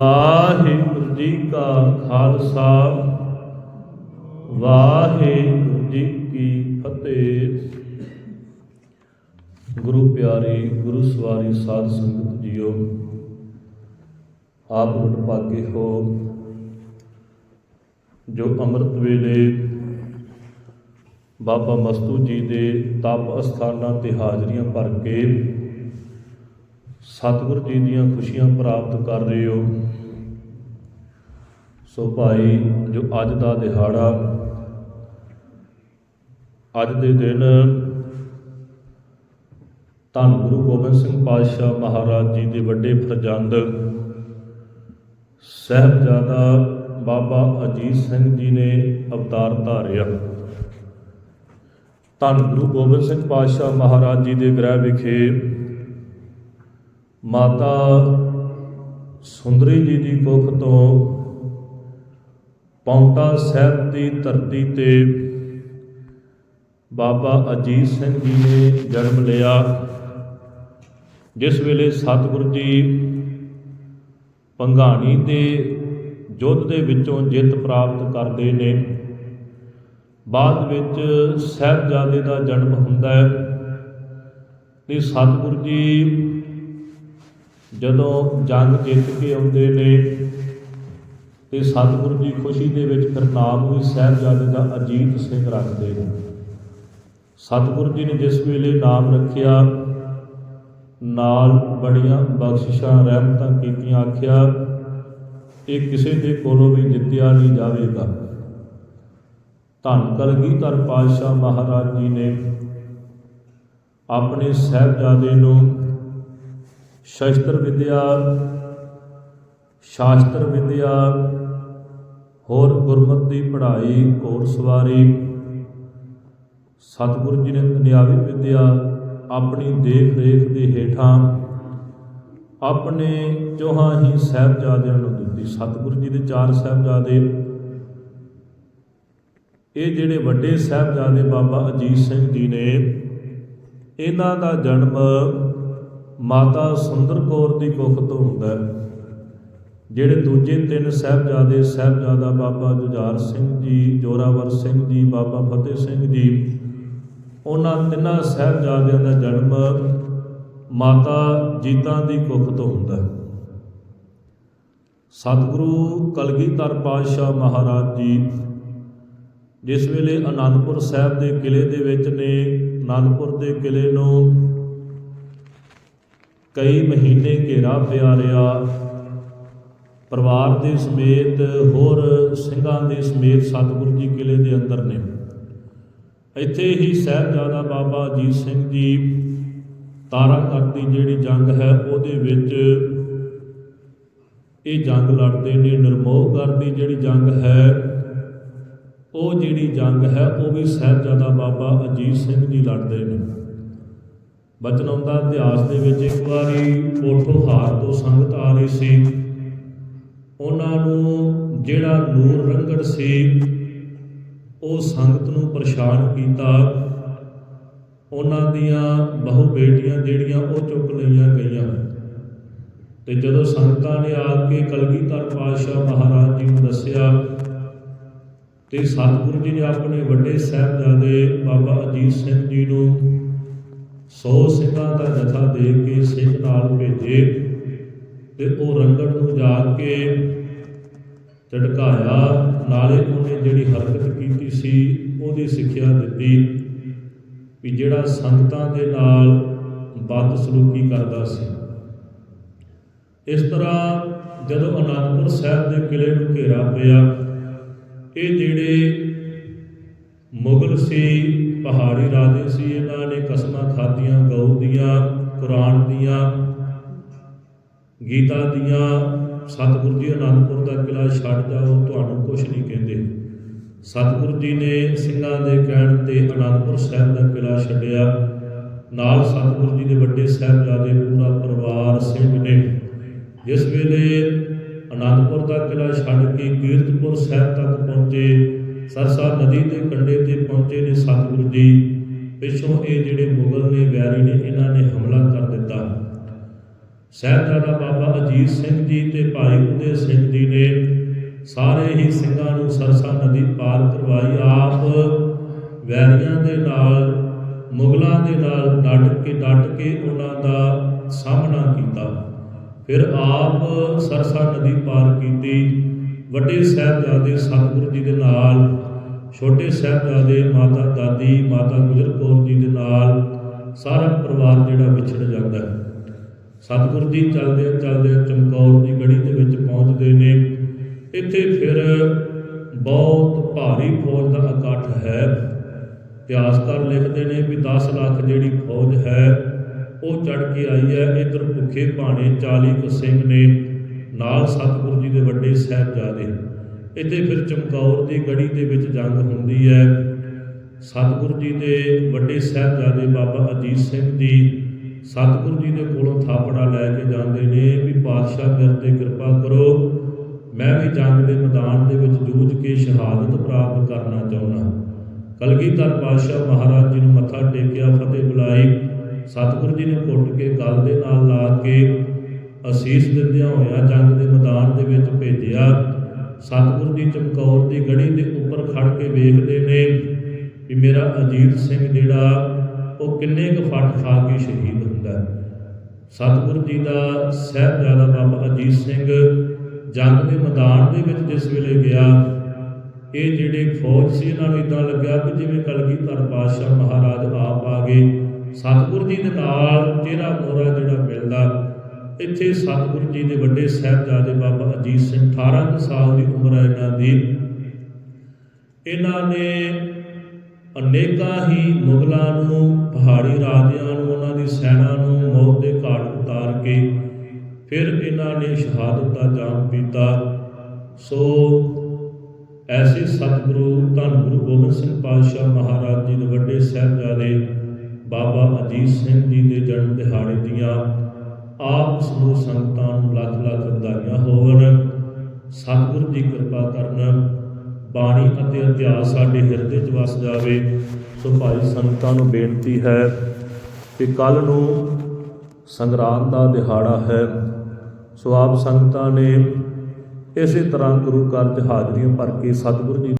ਵਾਹਿਗੁਰੂ ਜੀ ਕਾ ਖਾਲਸਾ, ਵਾਹਿਗੁਰੂ ਜੀ ਕੀ ਫਤਿਹ। ਗੁਰੂ ਪਿਆਰੀ, ਗੁਰੂ ਸਵਾਰੀ ਸਾਧ ਸੰਗਤ ਜੀਓ, ਆਪ ਵਡਭਾਗੇ ਹੋ, ਜੋ ਅੰਮ੍ਰਿਤ ਵੇਲੇ ਬਾਬਾ ਮਸਤੂ ਜੀ ਦੇ ਤਪ ਅਸਥਾਨਾਂ ਤੇ ਹਾਜ਼ਰੀਆਂ ਭਰ ਕੇ ਸਤਿਗੁਰੂ ਜੀ ਦੀਆਂ ਖੁਸ਼ੀਆਂ ਪ੍ਰਾਪਤ ਕਰ ਰਹੇ ਹੋ ਸੋ ਭਾਈ, ਜੋ ਅੱਜ ਦਾ ਦਿਹਾੜਾ, ਅੱਜ ਦੇ ਦਿਨ ਧੰਨ ਗੁਰੂ ਗੋਬਿੰਦ ਸਿੰਘ ਪਾਤਸ਼ਾਹ ਮਹਾਰਾਜ ਜੀ ਦੇ ਵੱਡੇ ਫਰਜ਼ੰਦ ਸਹਿਬਜ਼ਾਦਾ ਬਾਬਾ ਅਜੀਤ ਸਿੰਘ ਜੀ ਨੇ ਅਵਤਾਰ ਧਾਰਿਆ। ਧੰਨ ਗੁਰੂ ਗੋਬਿੰਦ ਸਿੰਘ ਪਾਤਸ਼ਾਹ ਮਹਾਰਾਜ ਜੀ ਦੇ ਗ੍ਰਹਿ ਵਿਖੇ ਮਾਤਾ ਸੁੰਦਰੀ ਜੀ ਦੀ ਕੁੱਖ ਤੋਂ ਪੌਂਟਾ ਸਾਹਿਬ ਦੀ ਧਰਤੀ ਤੇ ਬਾਬਾ ਅਜੀਤ ਸਿੰਘ ਜੀ ਨੇ ਜਨਮ ਲਿਆ, ਜਿਸ ਵੇਲੇ ਸਤਿਗੁਰੂ ਜੀ ਪੰਘਾਣੀ ਦੇ ਯੁੱਧ ਦੇ ਵਿੱਚੋਂ ਜਿੱਤ ਪ੍ਰਾਪਤ ਕਰਦੇ ਨੇ। ਬਾਅਦ ਵਿੱਚ ਸਾਹਿਬਜ਼ਾਦੇ ਦਾ ਜਨਮ ਹੁੰਦਾ ਹੈ ਤੇ ਸਤਿਗੁਰੂ ਜੀ ਜਦੋਂ ਜੰਗ ਜਿੱਤ ਕੇ ਆਉਂਦੇ ਨੇ ਤੇ ਸਤਿਗੁਰੂ ਜੀ ਖੁਸ਼ੀ ਦੇ ਵਿੱਚ ਫਿਰ ਨਾਮ ਵੀ ਸਾਹਿਬਜ਼ਾਦੇ ਦਾ ਅਜੀਤ ਸਿੰਘ ਰੱਖਦੇ ਨੇ। ਸਤਿਗੁਰੂ ਜੀ ਨੇ ਜਿਸ ਵੇਲੇ ਨਾਮ ਰੱਖਿਆ, ਨਾਲ ਬੜੀਆਂ ਬਖਸ਼ਿਸ਼ਾਂ, ਰਹਿਮਤਾਂ ਕੀਤੀਆਂ, ਆਖਿਆ, ਇਹ ਕਿਸੇ ਦੇ ਕੋਲੋਂ ਵੀ ਜਿੱਤਿਆ ਨਹੀਂ ਜਾਵੇਗਾ। ਧੰਨ ਕਰਗੀ ਕਲਗੀਧਰ ਪਾਤਸ਼ਾਹ ਮਹਾਰਾਜ ਜੀ ਨੇ ਆਪਣੇ ਸਾਹਿਬਜ਼ਾਦੇ ਨੂੰ ਸ਼ਸਤਰ ਵਿਦਿਆ, ਸ਼ਾਸਤਰ ਵਿਦਿਆ, ਹੋਰ ਗੁਰਮਤ ਦੀ ਪੜ੍ਹਾਈ ਘੋੜ ਸਵਾਰੀ, ਸਤਿਗੁਰੂ ਜੀ ਨੇ ਦੁਨਿਆਵੀ ਵਿਦਿਆ ਆਪਣੀ ਦੇਖ ਰੇਖ ਦੇ ਹੇਠਾਂ ਆਪਣੇ ਚੋਹਾਂ ਹੀ ਸਾਹਿਬਜ਼ਾਦਿਆਂ ਨੂੰ ਦਿੱਤੀ। ਸਤਿਗੁਰੂ ਜੀ ਦੇ ਚਾਰ ਸਾਹਿਬਜ਼ਾਦੇ, ਇਹ ਜਿਹੜੇ ਵੱਡੇ ਸਾਹਿਬਜ਼ਾਦੇ ਬਾਬਾ ਅਜੀਤ ਸਿੰਘ ਜੀ ਨੇ, ਇਹਨਾਂ ਦਾ ਜਨਮ ਮਾਤਾ ਸੁੰਦਰ ਕੌਰ ਦੀ ਕੁੱਖ ਤੋਂ ਹੁੰਦਾ ਜਿਹੜੇ ਦੂਜੇ ਤਿੰਨ ਸਾਹਿਬਜ਼ਾਦੇ, ਸਾਹਿਬਜ਼ਾਦਾ ਬਾਬਾ ਜੁਝਾਰ ਸਿੰਘ ਜੀ, ਜੋਰਾਵਰ ਸਿੰਘ ਜੀ, ਬਾਬਾ ਫਤਿਹ ਸਿੰਘ ਜੀ, ਉਹਨਾਂ ਤਿੰਨਾਂ ਸਾਹਿਬਜ਼ਾਦਿਆਂ ਦਾ ਜਨਮ ਮਾਤਾ ਜੀਤਾਂ ਦੀ ਕੁੱਖ ਤੋਂ ਹੁੰਦਾ ਹੈ। ਸਤਿਗੁਰੂ ਕਲਗੀਧਰ ਪਾਤਸ਼ਾਹ ਮਹਾਰਾਜ ਜੀ ਜਿਸ ਵੇਲੇ ਆਨੰਦਪੁਰ ਸਾਹਿਬ ਦੇ ਕਿਲੇ ਦੇ ਵਿੱਚ ਨੇ ਆਨੰਦਪੁਰ ਦੇ ਕਿਲੇ ਨੂੰ ਕਈ ਮਹੀਨੇ ਘੇਰਾ ਪਿਆ ਰਿਹਾ ਪਰਿਵਾਰ ਦੇ ਸਮੇਤ ਹੋਰ ਸਿੰਘਾਂ ਦੇ ਸਮੇਤ ਸਤਿਗੁਰੂ ਜੀ ਕਿਲੇ ਦੇ ਅੰਦਰ ਨੇ। ਇੱਥੇ ਹੀ ਸਾਹਿਬਜ਼ਾਦਾ ਬਾਬਾ ਅਜੀਤ ਸਿੰਘ ਜੀ ਤਾਰਾਗੜ੍ਹ ਦੀ ਜਿਹੜੀ ਜੰਗ ਹੈ, ਉਹਦੇ ਵਿੱਚ ਇਹ ਜੰਗ ਲੜਦੇ ਨੇ। ਨਿਰਮੋਹਗੜ੍ਹ ਦੀ ਜਿਹੜੀ ਜੰਗ ਹੈ, ਉਹ ਜਿਹੜੀ ਜੰਗ ਹੈ, ਉਹ ਵੀ ਸਾਹਿਬਜ਼ਾਦਾ ਬਾਬਾ ਅਜੀਤ ਸਿੰਘ ਜੀ ਲੜਦੇ ਨੇ। ਬਚਨ ਦਾ ਇਤਿਹਾਸ ਦੇ ਵਿੱਚ ਇੱਕ ਵਾਰੀ ਕੋਠੋ ਹਾਰ ਤੋਂ ਸੰਗਤ ਆ ਰਹੀ ਸੀ। ਉਹਨਾਂ ਨੂੰ ਜਿਹੜਾ ਨੂਰ ਰੰਗੜ ਸੀ, ਉਹ ਸੰਗਤ ਨੂੰ ਪਰੇਸ਼ਾਨ ਕੀਤਾ। ਉਹਨਾਂ ਦੀਆਂ ਬਹੁ ਬੇਟੀਆਂ ਜਿਹੜੀਆਂ ਉਹ ਚੁੱਕ ਲਈਆਂ ਗਈਆਂ। ਤੇ ਜਦੋਂ ਸੰਗਤਾਂ ਨੇ ਆ ਕੇ ਕਲਗੀਧਰ ਪਾਤਸ਼ਾਹ ਮਹਾਰਾਜ ਜੀ ਨੂੰ ਦੱਸਿਆ, ਤੇ ਸਤਿਗੁਰੂ ਜੀ ਨੇ ਆਪਣੇ ਵੱਡੇ ਸਾਹਿਬਜ਼ਾਦੇ ਬਾਬਾ ਅਜੀਤ ਸਿੰਘ ਜੀ ਨੂੰ 100 ਸਿੰਘਾਂ ਦਾ ਜਥਾ ਦੇ ਕੇ ਸਿੰਘ ਨਾਲ ਭੇਜੇ ਤੇ ਉਹ ਰੰਗੜ ਨੂੰ ਜਾ ਕੇ ਝਟਕਾਇਆ। ਨਾਲੇ ਉਹਨੇ ਜਿਹੜੀ ਹਰਕਤ ਕੀਤੀ ਸੀ, ਉਹਦੀ ਸਿੱਖਿਆ ਦਿੱਤੀ ਵੀ ਜਿਹੜਾ ਸੰਗਤਾਂ ਦੇ ਨਾਲ ਬਦ ਸਲੂਕੀ ਕਰਦਾ ਸੀ। ਇਸ ਤਰ੍ਹਾਂ ਜਦੋਂ ਅਨੰਦਪੁਰ ਸਾਹਿਬ ਦੇ ਕਿਲੇ ਨੂੰ ਘੇਰਾ ਪਿਆ, ਇਹ ਜਿਹੜੇ ਮੁਗਲ ਸੀ ਪਹਾੜੀ ਰਾਜੇ ਸੀ ਇਹਨਾਂ ਨੇ ਕਸਮਾਂ ਖਾਧੀਆਂ, ਗਊ ਦੀਆਂ, ਕੁਰਾਨ ਦੀਆਂ, ਗੀਤਾ ਦੀਆਂ, ਸਤਿਗੁਰੂ ਜੀ ਅਨੰਦਪੁਰ ਦਾ ਕਿਲਾ ਛੱਡ ਜਾਓ, ਤੁਹਾਨੂੰ ਕੁਝ ਨਹੀਂ ਕਹਿੰਦੇ। ਸਤਿਗੁਰੂ ਜੀ ਨੇ ਸਿੰਘਾਂ ਦੇ ਕਹਿਣ ਤੇ ਅਨੰਦਪੁਰ ਸਾਹਿਬ ਦਾ ਕਿਲਾ ਛੱਡਿਆ। ਨਾਲ ਸਤਿਗੁਰੂ ਜੀ ਦੇ ਵੱਡੇ ਸਾਹਿਬਜ਼ਾਦੇ ਪੂਰਾ ਪਰਿਵਾਰ ਸਿੰਘ ਨੇ ਜਿਸ ਵੇਲੇ ਅਨੰਦਪੁਰ ਦਾ ਕਿਲਾ ਛੱਡ ਕੇ ਕੀਰਤਪੁਰ ਸਾਹਿਬ ਤੱਕ ਪਹੁੰਚੇ। ਸਰਸਾ ਨਦੀ ਦੇ ਕੰਢੇ ਤੇ ਪਹੁੰਚੇ ਨੇ ਸਤਿਗੁਰੂ ਜੀ। ਪਿੱਛੋਂ ਇਹ ਜਿਹੜੇ ਮੁਗਲ ਨੇ ਵੈਰੀ ਨੇ, ਇਹਨਾਂ ਨੇ ਹਮਲਾ ਕਰ ਦਿੱਤਾ। ਸਾਹਿਬਜ਼ਾਦਾ ਬਾਬਾ ਅਜੀਤ ਸਿੰਘ ਜੀ ਤੇ ਭਾਈ ਉਦੇ ਸਿੰਘ ਜੀ ਨੇ ਸਾਰੇ ਹੀ ਸਿੰਘਾਂ ਨੂੰ ਸਰਸਾ ਨਦੀ ਪਾਰ ਕਰਵਾਈ। ਆਪ ਵੈਰੀਆਂ ਦੇ ਨਾਲ, ਮੁਗਲਾਂ ਦੇ ਨਾਲ ਡਟ ਕੇ ਡਟ ਕੇ ਉਹਨਾਂ ਦਾ ਸਾਹਮਣਾ ਕੀਤਾ। ਫਿਰ ਆਪ ਸਰਸਾ ਨਦੀ ਪਾਰ ਕੀਤੀ। ਵੱਡੇ ਸਾਹਿਬਜ਼ਾਦੇ ਸਤਿਗੁਰੂ ਜੀ ਦੇ ਨਾਲ, ਛੋਟੇ ਸਾਹਿਬਜ਼ਾਦੇ ਮਾਤਾ ਦਾਦੀ, ਮਾਤਾ ਗੁਜਰ ਕੌਰ ਜੀ ਦੇ ਨਾਲ ਸਾਰਾ ਪਰਿਵਾਰ ਜਿਹੜਾ ਵਿਛੜ ਜਾਂਦਾ ਹੈ। ਸਤਿਗੁਰੂ ਜੀ ਚੱਲਦੇ ਚੱਲਦੇ ਚਮਕੌਰ ਦੀ ਗੜੀ ਦੇ ਵਿੱਚ ਪਹੁੰਚਦੇ ਨੇ। ਇੱਥੇ ਫਿਰ ਬਹੁਤ ਭਾਰੀ ਫੌਜ ਦਾ ਇਕੱਠ ਹੈ। ਇਤਿਹਾਸਕਾਰ ਲਿਖਦੇ ਨੇ ਵੀ 10 ਲੱਖ ਜਿਹੜੀ ਫੌਜ ਹੈ, ਉਹ ਚੜ ਕੇ ਆਈ ਹੈ। ਇਧਰ ਭੁੱਖੇ ਭਾਣੇ 40 ਕੁ ਸਿੰਘ ਨੇ ਨਾਲ ਸਤਿਗੁਰੂ ਜੀ ਦੇ ਵੱਡੇ ਸਾਹਿਬਜ਼ਾਦੇ। ਇੱਥੇ ਫਿਰ ਚਮਕੌਰ ਦੀ ਗੜੀ ਦੇ ਵਿੱਚ ਜੰਗ ਹੁੰਦੀ ਹੈ। ਸਤਿਗੁਰੂ ਜੀ ਦੇ ਵੱਡੇ ਸਾਹਿਬਜ਼ਾਦੇ ਬਾਬਾ ਅਜੀਤ ਸਿੰਘ ਜੀ ਸਤਿਗੁਰੂ ਜੀ ਦੇ ਕੋਲੋਂ ਥਾਪੜਾ ਲੈ ਕੇ ਜਾਂਦੇ ਨੇ ਵੀ ਪਾਤਸ਼ਾਹ ਮੇਰੇ ਤੇ ਕਿਰਪਾ ਕਰੋ। ਮੈਂ ਵੀ ਜੰਗ ਦੇ ਮੈਦਾਨ ਦੇ ਵਿੱਚ ਜੂਝ ਕੇ ਸ਼ਹਾਦਤ ਪ੍ਰਾਪਤ ਕਰਨਾ ਚਾਹੁੰਦਾ। ਕਲਗੀਧਰ ਪਾਤਸ਼ਾਹ ਮਹਾਰਾਜ ਜੀ ਨੂੰ ਮੱਥਾ ਟੇਕਿਆ, ਫਤਿਹ ਬੁਲਾਈ। ਸਤਿਗੁਰੂ ਜੀ ਨੇ ਘੁੱਟ ਕੇ ਗਲ ਦੇ ਨਾਲ ਲਾ ਕੇ ਅਸੀਸ ਦਿੰਦਿਆਂ ਹੋਇਆ ਜੰਗ ਦੇ ਮੈਦਾਨ ਦੇ ਵਿੱਚ ਭੇਜਿਆ। ਸਤਿਗੁਰੂ ਜੀ ਚਮਕੌਰ ਦੀ ਗੜੀ ਦੇ ਉੱਪਰ ਖੜ ਕੇ ਵੇਖਦੇ ਨੇ ਵੀ ਮੇਰਾ ਅਜੀਤ ਸਿੰਘ ਜਿਹੜਾ, ਉਹ ਕਿੰਨੇ ਕੁ ਫੱਟ ਖਾ ਕੇ ਸ਼ਹੀਦ ਹੁੰਦਾ। ਹੈ ਸਤਿਗੁਰੂ ਜੀ ਦਾ ਸਾਹਿਬਜ਼ਾਦਾ ਬਾਬਾ ਅਜੀਤ ਸਿੰਘ ਜੰਗ ਦੇ ਮੈਦਾਨ ਦੇ ਵਿੱਚ ਜਿਸ ਵੇਲੇ ਗਿਆ, ਇਹ ਜਿਹੜੇ ਫੌਜ ਸੀ, ਇਹਨਾਂ ਨੂੰ ਇਦਾਂ ਲੱਗਿਆ ਕਿ ਜਿਵੇਂ ਕਲਗੀਧਰ ਪਾਤਸ਼ਾਹ ਮਹਾਰਾਜ ਆਪ ਆ ਗਏ। ਸਤਿਗੁਰੂ ਜੀ ਦੇ ਨਾਲ ਚਿਹਰਾ ਮੋਹਰਾ ਜਿਹੜਾ ਮਿਲਦਾ। ਇੱਥੇ ਸਤਿਗੁਰੂ ਜੀ ਦੇ ਵੱਡੇ ਸਾਹਿਬਜ਼ਾਦੇ ਬਾਬਾ ਅਜੀਤ ਸਿੰਘ 18 ਕੁ ਸਾਲ ਦੀ ਉਮਰ ਹੈ ਇਹਨਾਂ ਦੀ। ਇਹਨਾਂ ਨੇ ਅਨੇਕਾਂ ਹੀ ਮੁਗਲਾਂ ਨੂੰ, ਪਹਾੜੀ ਰਾਜਿਆਂ ਨੂੰ, ਉਹਨਾਂ ਦੀ ਸੈਨਾ ਨੂੰ ਮੌਤ ਦੇ ਘਾਟ ਉਤਾਰ ਕੇ ਫਿਰ ਇਹਨਾਂ ਨੇ ਸ਼ਹਾਦਤ ਦਾ ਜਾਮ ਪੀਤਾ। ਸੋ ਐਸੇ ਸਤਿਗੁਰੂ ਧੰਨ ਗੁਰੂ ਗੋਬਿੰਦ ਸਿੰਘ ਪਾਤਸ਼ਾਹ ਮਹਾਰਾਜ ਜੀ ਦੇ ਵੱਡੇ ਸਾਹਿਬਜ਼ਾਦੇ ਬਾਬਾ ਅਜੀਤ ਸਿੰਘ ਜੀ ਦੇ ਜਨਮ ਦਿਹਾੜੇ ਦੀਆਂ ਆਪ ਸਮੂਹ ਸੰਗਤਾਂ ਨੂੰ ਲੱਖ ਲੱਖ ਵਧਾਈਆਂ ਹੋਵਣ। ਸਤਿਗੁਰੂ ਦੀ ਕਿਰਪਾ ਕਰਨ ਬਾਣੀ ਅਤੇ ਇਤਿਹਾਸ ਸਾਡੇ ਹਿਰਦੇ 'ਚ ਵਸ ਜਾਵੇ। ਸੋ ਭਾਈ ਸੰਗਤਾਂ ਨੂੰ ਬੇਨਤੀ ਹੈ ਕਿ ਕੱਲ ਨੂੰ ਸੰਗਰਾਂਦ ਦਾ ਦਿਹਾੜਾ ਹੈ। ਸੋ ਆਪ ਸੰਗਤਾਂ ਨੇ ਇਸੇ ਤਰ੍ਹਾਂ ਗੁਰੂ ਘਰ 'ਚ ਹਾਜ਼ਰੀਆਂ ਭਰ ਕੇ ਸਤਿਗੁਰੂ ਜੀ